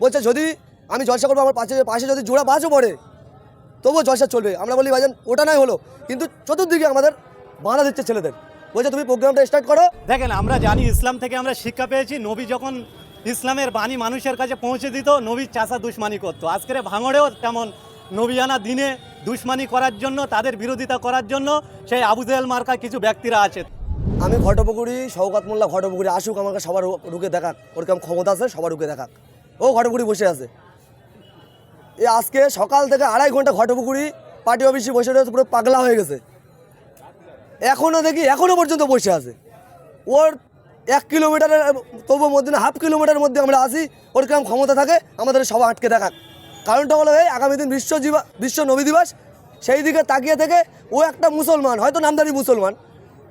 বলছে যদি আমি জলসা করব আমার পাশে পাশে যদি জোড়া বাসও পড়ে তবুও জলসা চলবে। আমরা বলি ভাইজান ওটা নাই হলো কিন্তু চতুর্দিকে আমাদের বাধা দিচ্ছে ছেলেদের। বলছে তুমি প্রোগ্রামটা স্টার্ট করো। দেখেন আমরা জানি ইসলাম থেকে আমরা শিক্ষা পেয়েছি নবী যখন ইসলামের বাণী মানুষের কাছে পৌঁছে দিত নবীর চাষা দুশ্মানি করতো। আজকের ভাঙড়েও তেমন নবিয়ানা দিনে দুশ্মানি করার জন্য তাদের বিরোধিতা করার জন্য সেই আবু জেহেল মার্কা কিছু ব্যক্তিরা আছে। আমি ঘটপুকুরি শওকাত মোল্লা ঘটপুকুরি আসুক আমাকে সবার রুকে দেখাক ওর কেমন ক্ষমতা আছে সবার রুকে দেখাক। ও ঘটপুকুরি বসে আছে। এ আজকে সকাল থেকে আড়াই ঘণ্টা ঘটপুকুরি পার্টি অফিসে বসে রয়েছে, পুরো পাগলা হয়ে গেছে। এখনও দেখি এখনও পর্যন্ত বসে আছে। ওর এক কিলোমিটারের, তবুও মধ্যে হাফ কিলোমিটারের মধ্যে আমরা আসি ওর কেমন ক্ষমতা থাকে, আমাদের সবাই আটকে দেখাক। কারণটা হলো এই, আগামী দিন বিশ্ব জীবা, বিশ্ব নবী দিবস, সেই দিকে তাকিয়ে থেকে ও একটা মুসলমান, হয়তো নামদারি মুসলমান।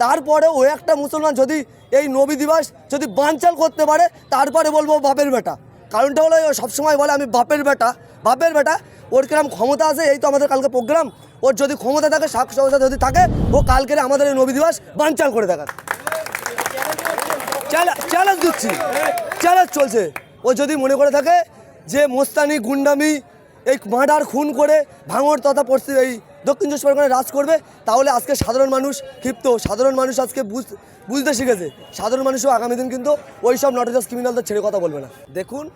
তারপরে ও একটা মুসলমান যদি এই নবী দিবস যদি বানচাল করতে পারে, তারপরে বলব বাপের বেটা। কারণটা হলো সবসময় বলে, আমি বাপের বেটা বাপের বেটা, ওর কিরম ক্ষমতা আছে, এই তো আমাদের কালকে প্রোগ্রাম। ওর যদি ক্ষমতা থাকে শাক সাক্ষরতা যদি থাকে, ও কালকে আমাদের এই নবী দিবস বানচাল করে দেখাক। চ্যালেঞ্জ দিচ্ছি। চ্যালেঞ্জ চলছে। ও যদি মনে করে থাকে যে, মোস্তানি, গুন্ডামি, এই মার্ডার, খুন করে ভাঙড় তথা পড়ছে এই দক্ষিণ চব্বিশ পরগনায় রাজ করবে, তাহলে আজকে সাধারণ মানুষ ক্ষিপ্ত। সাধারণ মানুষ আজকে বুঝ- বুঝতে শিখেছে। সাধারণ মানুষও আগামী দিন কিন্তু ওই সব নটরাজ ক্রিমিনালদের ছেড়ে কথা বলবে না। দেখুন,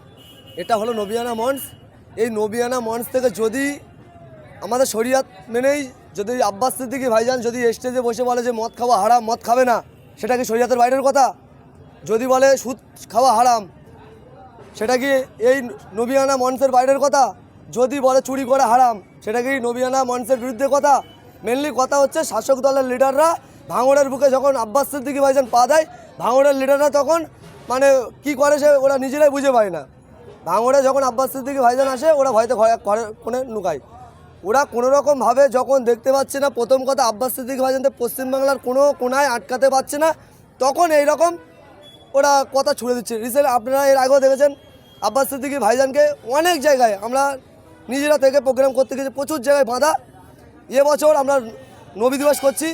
এটা হলো নবিয়ানা মঞ্চ। এই নবিয়ানা মঞ্চ থেকে যদি আমাদের শরিয়াত মেনেই, যদি আব্বাস সিদ্দিকি ভাইজান যদি স্টেজে বসে বলে যে মদ খাওয়া হারাম, মদ খাবে না, সেটা কি শরিয়াতের বাইরের কথা? যদি বলে সুদ খাওয়া হারাম, সেটা কি এই নবিয়ানা মঞ্চের বাইরের কথা? যদি বলে চুরি করা হারাম, সেটা কি নবিয়ানা মঞ্চের বিরুদ্ধে কথা? মেনলি কথা হচ্ছে শাসক দলের লিডাররা ভাঙড়ের বুকে যখন আব্বাস সিদ্দিকি ভাইজান পা দেয়, ভাঙড়ের লিডাররা তখন মানে কি করে সে ওরা নিজেরাই বুঝে পায় না। ভাঙড়ে যখন আব্বাস সিদ্দিকি ভাইজান আসে, ওরা ভয়তে ঘরে ঘরে কোণে নুকায় ওরা কোনো রকমভাবে যখন দেখতে পাচ্ছে না, প্রথম কথা আব্বাস সিদ্দিকি ভাইজানকে পশ্চিমবাংলার কোনো কোনায় আটকাতে পারছে না, তখন এই রকম ওরা কথা ছুড়ে দিচ্ছে। রিসেন্ট আপনারা এর আগেও দেখেছেন, আব্বাস সিদ্দিকি ভাইজানকে অনেক জায়গায় আমরা নিজেরা থেকে প্রোগ্রাম করতে গেছি প্রচুর জায়গায় বাঁধা। এবছর আমরা নবী দিবস করছি।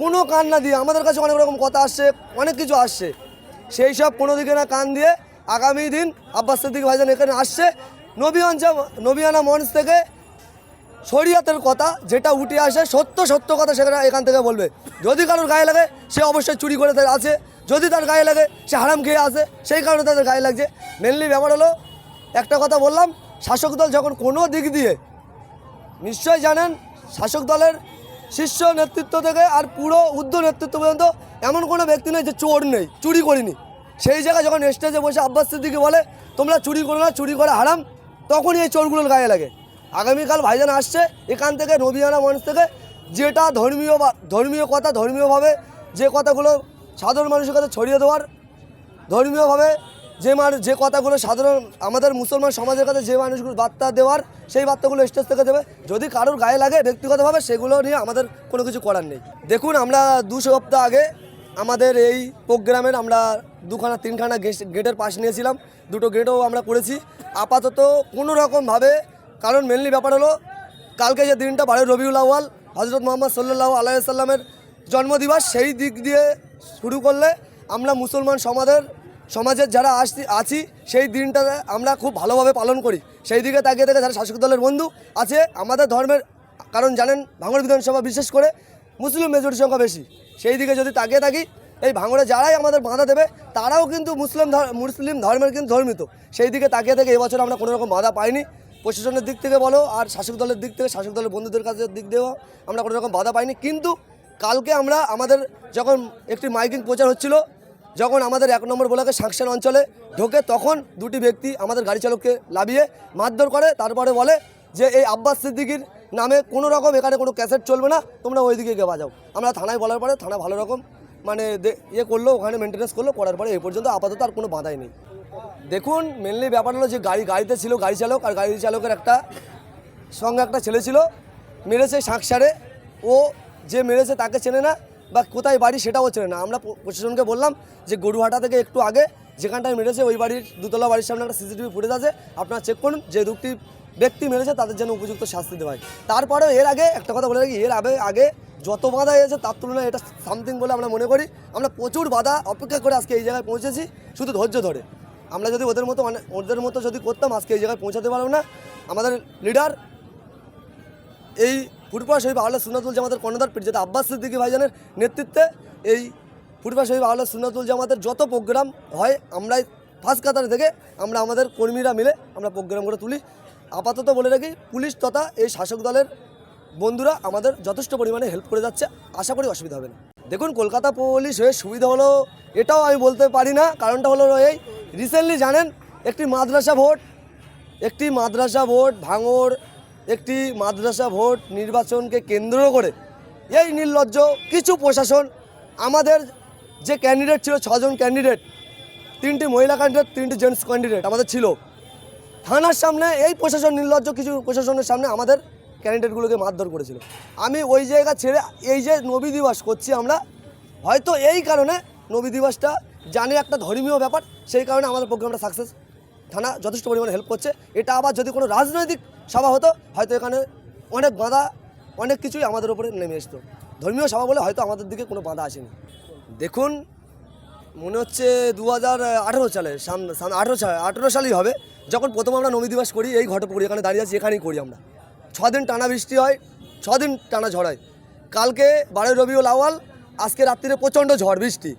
কোনো কান না দিয়ে, আমাদের কাছে অনেক রকম কথা আসছে, অনেক কিছু আসছে। সেই সব কোনো দিকে না কান দিয়ে আগামী দিন আব্বাস সিদ্দিকি ভাইজান এখানে আসছে। নবী অঞ্চল নবিয়ানা মঞ্চ থেকে শরীয়তের কথা যেটা উঠে আসে, সত্য সত্য কথা সেখানে এখান থেকে বলবে। যদি কারোর গায়ে লাগে, সে অবশ্যই চুরি করে তার আছে। যদি তার গায়ে লাগে, সে হারাম খেয়ে আসে সেই কারণে তাদের গায়ে লাগছে। মেনলি ব্যাপার হলো, একটা কথা বললাম শাসক দল যখন কোনো দিক দিয়ে নিশ্চয় জানেন, শাসক দলের শীর্ষ নেতৃত্ব থেকে আর পুরো উদ্ধ নেতৃত্ব পর্যন্ত এমন কোনো ব্যক্তি নেই যে চোর নেই, চুরি করিনি। সেই জায়গায় যখন স্টেজে বসে আব্বাস সিদ্দিকি বলে, তোমরা চুরি করো না, চুরি করা হারাম, তখনই এই চোরগুলোর গায়ে লাগে। আগামীকাল ভাইজান আসছে, এখান থেকে নবিয়ানা মঞ্চ থেকে যেটা ধর্মীয় ধর্মীয় কথা, ধর্মীয়ভাবে যে কথাগুলো সাধারণ মানুষের কাছে ছড়িয়ে দেওয়ার, ধর্মীয়ভাবে যে মানুষ, যে কথাগুলো সাধারণ আমাদের মুসলমান সমাজের কাছে যে মানুষগুলো বার্তা দেওয়ার, সেই বার্তাগুলো স্টেজ থেকে দেবে। যদি কারোর গায়ে লাগে ব্যক্তিগতভাবে, সেগুলো নিয়ে আমাদের কোনো কিছু করার নেই। দেখুন, আমরা দু সপ্তাহ আগে আমাদের এই প্রোগ্রামের আমরা দুখানা, তিনখানা গেটের পাশ নিয়েছিলাম। দুটো গেটও আমরা করেছি। আপাতত কোনো রকমভাবে কারণ মেনলি ব্যাপার হলো, কালকে যে দিনটা বারোই রবিউল আউয়াল হজরত মোহাম্মদ সাল্লাহ আলাইসাল্লামের জন্মদিবস, সেই দিক দিয়ে শুরু করলে আমরা মুসলমান সমাজের সমাজের যারা আসছি, আছি, সেই দিনটা আমরা খুব ভালোভাবে পালন করি। সেই দিকে তাকিয়ে থেকে যারা শাসক দলের বন্ধু আছে, আমাদের ধর্মের কারণ জানেন, ভাঙড় বিধানসভা বিশেষ করে মুসলিম মেজরিটির সংখ্যা বেশি। সেই দিকে যদি তাকিয়ে থাকি, এই ভাঙড়ে যারাই আমাদের বাধা দেবে, তারাও কিন্তু মুসলিম মুসলিম ধর্মের কিন্তু ধর্মিত। সেই দিকে তাকিয়ে থেকে এবছর আমরা কোনো রকম বাধা পাইনি। প্রশাসনের দিক থেকে বলো, আর শাসক দলের দিক থেকে, শাসক দলের বন্ধুদের কাছে দিক দিয়েও আমরা কোনো রকম বাধা পাইনি। কিন্তু কালকে আমরা আমাদের যখন একটি মাইকিং প্রচার হচ্ছিল যখন আমাদের এক নম্বর ব্লকের সাংসান অঞ্চলে ঢোকে, তখন দুটি ব্যক্তি আমাদের গাড়ি চালককে লাভিয়ে মারধর করে, তারপরে বলে যে, এই আব্বাস সিদ্দিকির নামে কোনো রকম এখানে কোনো ক্যাসেট চলবে না, তোমরা ওই দিকে গিয়ে বাজাও। আমরা থানায় বলার পরে থানা ভালো রকম মানে ইয়ে করল, ওখানে মেনটেন্যান্স করল, করার পরে এই পর্যন্ত আপাতত আর কোনো বাধাই নেই। দেখুন মেনলি ব্যাপার হলো যে, গাড়ি গাড়িতে ছিল গাড়ি চালক, আর গাড়ি চালকের একটা সঙ্গে একটা ছেলে ছিল, মেরেছে শাঁকসারে ও যে মেরেছে তাকে চেনে না বা কোথায় বাড়ি সেটাও চেনে না। আমরা প্রশাসনকে বললাম যে গরুহাটা থেকে একটু আগে যেখানটায় মেরেছে, ওই বাড়ির দুতলা বাড়ির সামনে একটা সিসিটিভি ফুটেজ আছে। আপনারা চেক করুন, যে দুটি ব্যক্তি মেরেছে তাদের জন্য উপযুক্ত শাস্তি দেওয়া হয়। তারপরেও এর আগে একটা কথা বলে রাখি, এর আগে আগে যত বাধা এসেছে তার তুলনায় এটা সামথিং বলে আমরা মনে করি। আমরা প্রচুর বাধা অপেক্ষা করে আজকে এই জায়গায় পৌঁছেছি, শুধু ধৈর্য ধরে। আমরা যদি ওদের মতো ওদের মতো যদি করতাম আজকে এই জায়গায় পৌঁছাতে পারব না। আমাদের লিডার এই ফুটবল শহীদ আল্লাহ সুনাতুল জামাতের কর্ণধার যেটা আব্বাস সিদ্দিকী ভাইজানের নেতৃত্বে এই ফুটবল শহীদ আল্লাহ সুনাতুল জামাতের যত প্রোগ্রাম হয়, আমরাই ফার্স্ট কাতার থেকে আমরা আমাদের কর্মীরা মিলে আমরা প্রোগ্রাম করে তুলি। আপাতত বলে রাখি, পুলিশ তথা এই শাসক দলের বন্ধুরা আমাদের যথেষ্ট পরিমাণে হেল্প করে যাচ্ছে। আশা করি অসুবিধা হবে না। দেখুন, কলকাতা পুলিশ হয়ে সুবিধা হলো, এটাও আমি বলতে পারি না। কারণটা হলো এই রিসেন্টলি জানেন, একটি মাদ্রাসা ভোট, একটি মাদ্রাসা ভোট ভাঙর একটি মাদ্রাসা ভোট নির্বাচনকে কেন্দ্র করে এই নির্লজ্জ কিছু প্রশাসন, আমাদের যে ক্যান্ডিডেট ছিল, ছজন ক্যান্ডিডেট তিনটি মহিলা ক্যান্ডিডেট তিনটি জেন্টস ক্যান্ডিডেট আমাদের ছিল। থানার সামনে এই প্রশাসন, নির্লজ্জ কিছু প্রশাসনের সামনে আমাদের ক্যান্ডিডেটগুলোকে মারধর করেছিল। আমি ওই জায়গা ছেড়ে এই যে নবী দিবস করছি আমরা, হয়তো এই কারণে নবী দিবসটা জানি একটা ধর্মীয় ব্যাপার, সেই কারণে আমাদের প্রোগ্রামটা সাকসেস থানা যথেষ্ট পরিমাণে হেল্প করছে। এটা আবার যদি কোনো রাজনৈতিক সভা হতো, হয়তো এখানে অনেক বাধা, অনেক কিছুই আমাদের উপরে নেমে আসতো ধর্মীয় সভা বলে হয়তো আমাদের দিকে কোনো বাধা আসেনি। দেখুন, মনে হচ্ছে দু হাজার আঠেরো সালে সামনে আঠেরো সাল আঠেরো সালই হবে, যখন প্রথম আমরা নবী দিবস করি, এই ঘটপুকুরি এখানে দাঁড়িয়ে আছি, এখানেই করি আমরা। ছদিন টানা বৃষ্টি হয়, ছদিন টানা ঝড় হয়। কালকে বারোই রবিউল আওয়াল আজকে রাত্রিরে প্রচণ্ড ঝড়, বৃষ্টি।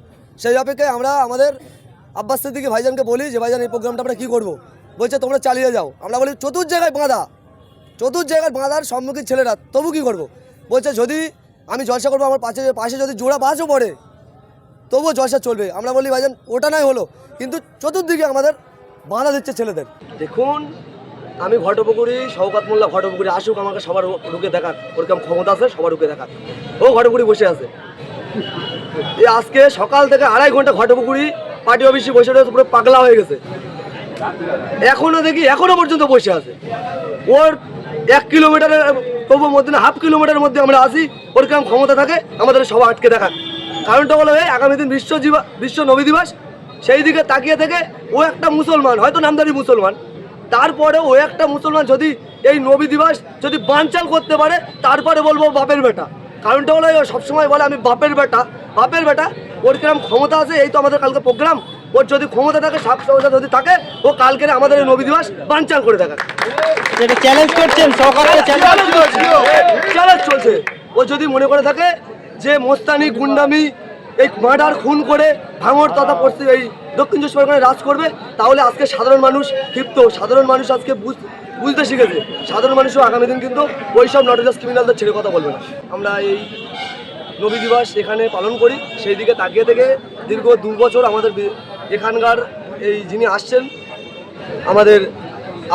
সেই অপেক্ষায় আমরা আমাদের আব্বাস সিদ্দিকি ভাইজানকে বলি যে, ভাইজান, এই প্রোগ্রামটা আমরা কী করব? বলছে, তোমরা চালিয়ে যাও। আমরা বলি চতুর জায়গায় বাঁধা। চতুর জায়গার বাঁধার সম্মুখীন ছেলেরা, তবু কী করব? বলছে, যদি আমি জলসা করব আমার পাশে পাশে যদি জোড়া বাসও পড়ে, তবুও জলসা চলবে। আমরা বলি, ভাইজান, ওটা নাই হলো, কিন্তু চতুর্দিকে আমাদের বাধা দিচ্ছে ছেলেদের। দেখুন, আমি ঘটপুকুরি, শওকাত মোল্লা ঘটপুকুরি আসুক, আমাকে সবার ঢুকে দেখাক ওরকম ক্ষমতা আছে, সবার ঢুকে দেখাক। ও ঘটপুকুরি বসে আছে। এই আজকে সকাল থেকে আড়াই ঘণ্টা ঘটপুকুরি, পার্টি অফিসে বসে রয়েছে, পুরো পাগলা হয়ে গেছে। এখনও দেখি, এখনও পর্যন্ত বসে আছে। ওর এক কিলোমিটারের তবু মধ্যে হাফ কিলোমিটারের মধ্যে আমরা আসি ওর কেমন ক্ষমতা থাকে, আমাদের সবাই আটকে দেখা কারণটা হলো এই, আগামী দিন বিশ্ব জীবা, বিশ্ব নবী দিবস, সেই দিকে তাকিয়ে থেকে ও একটা মুসলমান, হয়তো নামদারি মুসলমান, তারপরে ও একটা মুসলমান যদি এই নবী দিবস যদি বানচাল করতে পারে, তারপরে বলব বাপের বেটা। কারণটা হলো সবসময় বলে আমি বাপের বেটা বাপের বেটা ওর কিরম ক্ষমতা আছে, এই তো আমাদের কালকে প্রোগ্রাম ওর যদি ক্ষমতা থাকে সাপ সহজা যদি থাকে ও কালকে আমাদের এই নবী দিবস বানচাল করে দেখা এটা চ্যালেঞ্জ করছেন চ্যালেঞ্জ চলছে ও যদি মনে করে থাকে যে মোস্তানি গুন্ডামি এই মার্ডার খুন করে ভাঙর তথা পশ্চিম এই দক্ষিণ চব্বিশ পরগনায় রাজ করবে তাহলে আজকে সাধারণ মানুষ ক্ষিপ্ত। সাধারণ মানুষ আজকে বুঝ- বুঝতে শিখেছে। সাধারণ মানুষও আগামী দিন কিন্তু ওই সব নটরাজ ক্রিমিনালদের ছেড়ে কথা বলবে না। আমরা এই নবী দিবস এখানে পালন করি। সেই দিকে তাকিয়ে থেকে দীর্ঘ দু বছর আমাদের এখানকার এই যিনি আসছেন, আমাদের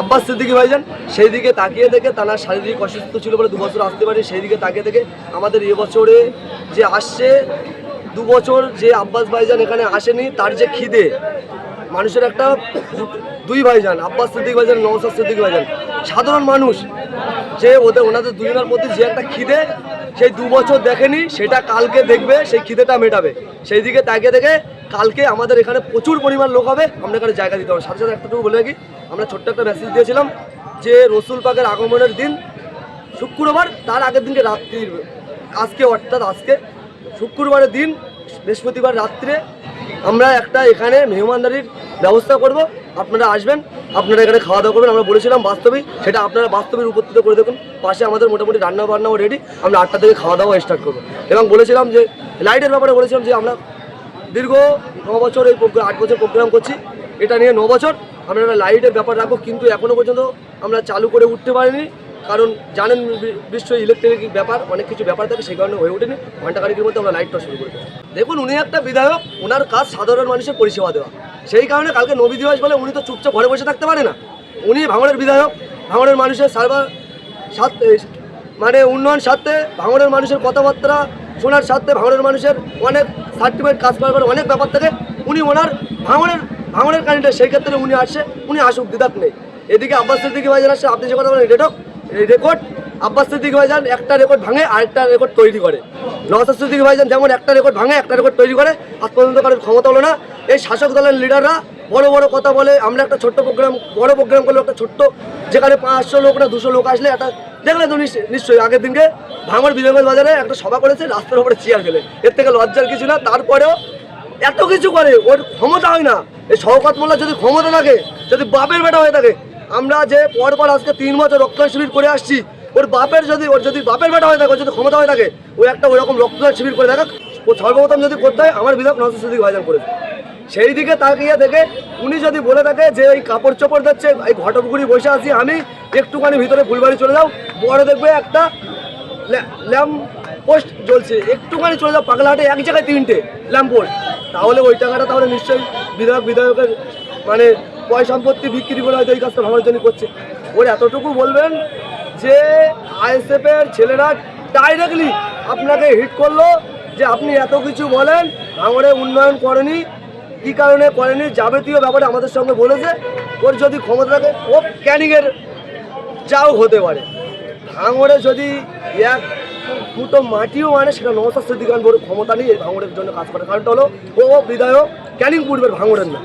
আব্বাস সিদ্দিকি ভাইজান, সেই দিকে তাকিয়ে থেকে তার শারীরিক অসুস্থ ছিল বলে দু বছর আসতে পারে সেই দিকে তাকিয়ে থেকে আমাদের এবছরে যে আসছে দু বছর যে আব্বাস ভাইজান এখানে আসেনি, তার যে খিদে, মানুষের একটা দুই ভাইজান, আব্বাস সিদ্দিক ভাইজান নওসাদ সিদ্দিক ভাইজান, সাধারণ মানুষ, যে ওদের, ওনাদের দুজনের প্রতি যে একটা খিদে, সেই দু বছর দেখেনি, সেটা কালকে দেখবে, সেই খিদেটা মেটাবে, সেই দিকে তাকিয়ে থেকে কালকে আমাদের এখানে প্রচুর পরিমাণ লোক হবে, আমরা এখানে জায়গা দিতে হবে সাথে সাথে একটাটুকু বলে রাখি, আমরা ছোট্ট একটা মেসেজ দিয়েছিলাম যে রসুল পাকের আগমনের দিন শুক্রবার, তার আগের দিনকে রাত্রির, আজকে অর্থাৎ আজকে শুক্রবারের দিন, বৃহস্পতিবার রাত্রে আমরা একটা এখানে মেহমানদারির ব্যবস্থা করব। আপনারা আসবেন, আপনারা এখানে খাওয়া দাওয়া করবেন। আমরা বলেছিলাম বাস্তবিক সেটা আপনারা বাস্তবে উপস্থিত করে দেখুন। পাশে আমাদের মোটামুটি রান্না বান্নাও রেডি আমরা আটটা থেকে খাওয়া দাওয়া স্টার্ট করব। এবং বলেছিলাম যে লাইটের ব্যাপারে বলেছিলাম যে, আমরা দীর্ঘ ন বছর এই প্রোগ্রাম আট বছর প্রোগ্রাম করছি। এটা নিয়ে ন বছর আমরা একটা লাইটের ব্যাপার রাখব, কিন্তু এখনও পর্যন্ত আমরা চালু করে উঠতে পারিনি। কারণ জানেন বিশ্ব ইলেকট্রিক ব্যাপার, অনেক কিছু ব্যাপার থাকে, সেই কারণে হয়ে ওঠেনি। ঘণ্টা খানিকের মধ্যে আমরা লাইটটা শুরু করে দেখুন, উনি একটা বিধায়ক ওনার কাজ সাধারণ মানুষের পরিষেবা দেওয়া। সেই কারণে কালকে নবী দিবস বলে উনি তো চুপচাপ ঘরে বসে থাকতে পারে না। উনি ভাঙড়ের বিধায়ক ভাঙড়ের মানুষের সার্ভার স্বার্থে মানে উন্নয়ন স্বার্থে ভাঙড়ের মানুষের কথাবার্তা, শোনার স্বার্থে ভাঙড়ের মানুষের অনেক সার্টিফিকেট কাজ করার অনেক ব্যাপার থাকে। উনি ওনার ভাঙনের ভাঙনের কারেন্টে সেই ক্ষেত্রে উনি আসে, উনি আসুক দিদাত নেই। এদিকে আব্বাস সিদ্দিকি যারা আসছে আপনি যে কথা বলেন রেটক রেকর্ড আব্বাস সিদ্দিকি ভাইজান একটা রেকর্ড ভাঙে, আরেকটা রেকর্ড তৈরি করে। নওয়াজ সিদ্দিকি ভাইজান যেমন একটা রেকর্ড ভাঙে, একটা রেকর্ড তৈরি করে, আজ পর্যন্ত কারোর ক্ষমতা হলো না। এই শাসক দলের লিডাররা বড় বড় কথা বলে, আমরা একটা ছোট্ট প্রোগ্রাম বড় প্রোগ্রাম করলে একটা ছোট্ট, যেখানে পাঁচশো লোক না দুশো লোক আসলে একটা, দেখলে তো নিশ্চয়ই- আগের দিনকে ভাঙর বিজয়গঞ্জ বাজারে একটা সভা করেছে, রাস্তার উপরে চেয়ার ফেলে। এর থেকে লজ্জার কিছু না, তারপরেও এত কিছু করে, ওর ক্ষমতা হয় না। এই শওকত মোল্লা যদি ক্ষমতা থাকে, যদি বাপের বেটা হয়ে থাকে, আমরা যে পরপর আজকে তিন বছর রক্তদান শিবির করে আসছি ওর বাপের যদি, ওর যদি বাপের বেটা হয়ে থাকে, ওর যদি ক্ষমতা হয়ে থাকে, ও একটা ওরকম রক্তদান শিবির করে দেখাক, ও সর্বপ্রথম যদি করতে হয় আমার বিধায়ক নজর সিদ্দিক ভাইজান করে সেই দিকে তাকিয়ে দেখে, উনি যদি বলে থাকে যে এই কাপড় চোপড় দিচ্ছে, এই ঘটপুকুরি বসে আছি আমি, একটুখানি ভিতরে ফুলবাড়ি চলে যাও বড় দেখবে একটা ল্যাম্প পোস্ট জ্বলছে। একটুখানি চলে যাও পাগলাহাটে এক জায়গায় তিনটে ল্যাম্প পোস্ট। তাহলে ওই টাকাটা তাহলে নিশ্চয়ই বিধায়ক, বিধায়কের মানে পয় সম্পত্তি বিক্রি করে হয়তো এই কাজটা ভাঙার জন্য করছে। ওর এতটুকু বলবেন যে আইএসএফের ছেলেরা ডাইরেক্টলি আপনাকে হিট করল যে আপনি এত কিছু বলেন ভাঙড়ে উন্নয়ন করেনি, কি কারণে করেনি, যাবতীয় ব্যাপারে আমাদের সঙ্গে বলেছে। ওর যদি ক্ষমতা থাকে, ও ক্যানিংয়ের যাও হতে পারে। ভাঙড়ে যদি এক দুটো মাটিও মানে সেটা নমস্কার সিদ্দিকান বড় ক্ষমতা নেই ভাঙড়ের জন্য কাজ করে। কারণটা হলো, ও বিধায়ক ক্যানিং পূর্বের ভাঙড়ের না।